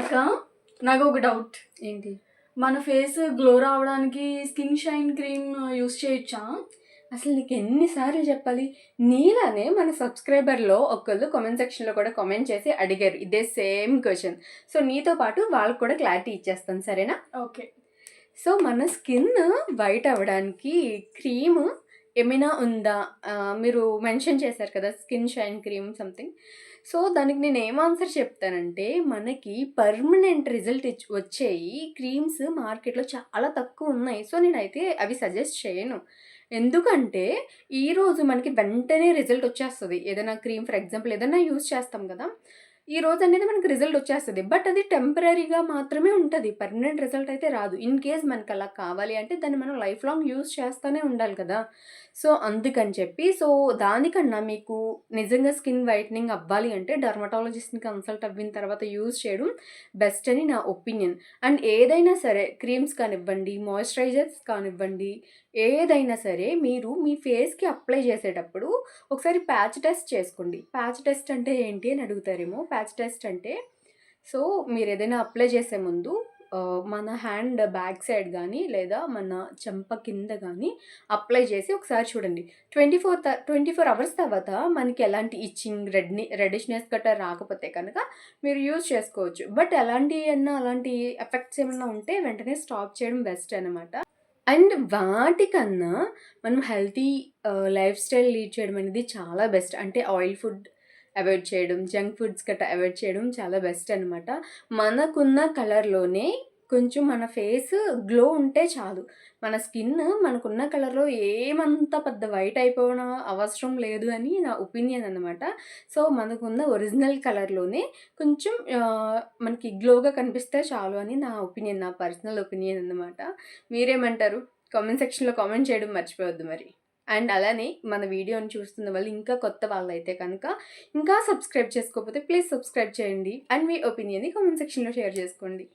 అక్క నాకు ఒక డౌట్ ఏంటి? మన ఫేస్ గ్లో రావడానికి స్కిన్ షైన్ క్రీమ్ యూస్ చేయొచ్చా? అసలు నీకు ఎన్నిసార్లు చెప్పాలి? నీలానే మన సబ్స్క్రైబర్లో ఒకళ్ళు కామెంట్ సెక్షన్లో కూడా కామెంట్ చేసి అడిగారు. ఇదే సేమ్ క్వశ్చన్ సో నీతో పాటు వాళ్ళకి కూడా క్లారిటీ ఇచ్చేస్తాను సరేనా? ఓకే. సో మన స్కిన్ వైట్ అవ్వడానికి క్రీమ్ ఏమైనా ఉందా? మీరు మెన్షన్ చేశారు కదా skin shine cream something. So దానికి నేను ఏం ఆన్సర్ చెప్తానంటే మనకి పర్మనెంట్ రిజల్ట్ ఇచ్ వచ్చేయి క్రీమ్స్ మార్కెట్లో చాలా తక్కువ ఉన్నాయి. సో నేనైతే అవి సజెస్ట్ చేయను. ఎందుకంటే ఈరోజు మనకి వెంటనే రిజల్ట్ వచ్చేస్తుంది. ఏదైనా క్రీమ్ ఫర్ ఎగ్జాంపుల్ ఏదైనా యూస్ చేస్తాం కదా ఈ రోజు అనేది మనకి రిజల్ట్ వచ్చేస్తుంది. బట్ అది టెంపరీగా మాత్రమే ఉంటుంది. పర్మనెంట్ రిజల్ట్ అయితే రాదు. ఇన్ కేస్ మనకి అలా కావాలి అంటే దాన్ని మనం లైఫ్ లాంగ్ యూజ్ చేస్తూనే ఉండాలి కదా. సో అందుకని చెప్పి సో దానికన్నా మీకు నిజంగా స్కిన్ వైట్నింగ్ అవ్వాలి అంటే డర్మటాలజిస్ట్ని కన్సల్ట్ అవ్విన తర్వాత యూజ్ చేయడం బెస్ట్ అని నా ఒపీనియన్ అండ్ ఏదైనా సరే క్రీమ్స్ కానివ్వండి మాయిశ్చరైజర్స్ కానివ్వండి ఏదైనా సరే మీరు మీ ఫేస్కి అప్లై చేసేటప్పుడు ఒకసారి ప్యాచ్ టెస్ట్ చేసుకోండి. ప్యాచ్ టెస్ట్ అంటే ఏంటి అని అడుగుతారేమో? ప్యాచ్ టెస్ట్ అంటే సో మీరు ఏదైనా అప్లై చేసే ముందు మన హ్యాండ్ బ్యాక్ సైడ్ కానీ లేదా మన చెంప కింద కానీ అప్లై చేసి ఒకసారి చూడండి. Twenty four twenty four hours తర్వాత మనకి ఎలాంటి ఇచ్చింగ్ రెడ్ని రెడిష్నెస్ గట్రా రాకపోతే కనుక మీరు యూజ్ చేసుకోవచ్చు. బట్ ఎలాంటి అన్నా అలాంటి ఎఫెక్ట్స్ ఏమైనా ఉంటే వెంటనే స్టాప్ చేయడం బెస్ట్ అనమాట అండ్ వాటికన్నా మనం హెల్తీ లైఫ్ స్టైల్ లీడ్ చేయడం అనేది చాలా బెస్ట్. అంటే ఆయిల్ ఫుడ్ అవాయిడ్ చేయడం జంక్ ఫుడ్స్ గట్రా అవాయిడ్ చేయడం చాలా బెస్ట్ అనమాట మనకున్న కలర్లోనే కొంచెం మన ఫేస్ గ్లో ఉంటే చాలు. మన స్కిన్ మనకున్న కలర్లో ఏమంత పెద్ద వైట్ అయిపోవడం అవసరం లేదు అని నా ఒపీనియన్ అనమాట సో మనకున్న ఒరిజినల్ కలర్లోనే కొంచెం మనకి గ్లోగా కనిపిస్తే చాలు అని నా ఒపీనియన్ నా పర్సనల్ ఒపీనియన్ అనమాట మీరేమంటారు? కామెంట్ సెక్షన్లో కామెంట్ చేయడం మర్చిపోవద్దు మరి. అండ్ అలానే మన వీడియోని చూస్తున్న వాళ్ళు ఇంకా కొత్త వాళ్ళు అయితే కనుక ఇంకా సబ్స్క్రైబ్ చేసుకోకపోతే ప్లీజ్ సబ్స్క్రైబ్ చేయండి అండ్ మీ ఒపీనియన్ని కామెంట్ సెక్షన్లో షేర్ చేసుకోండి.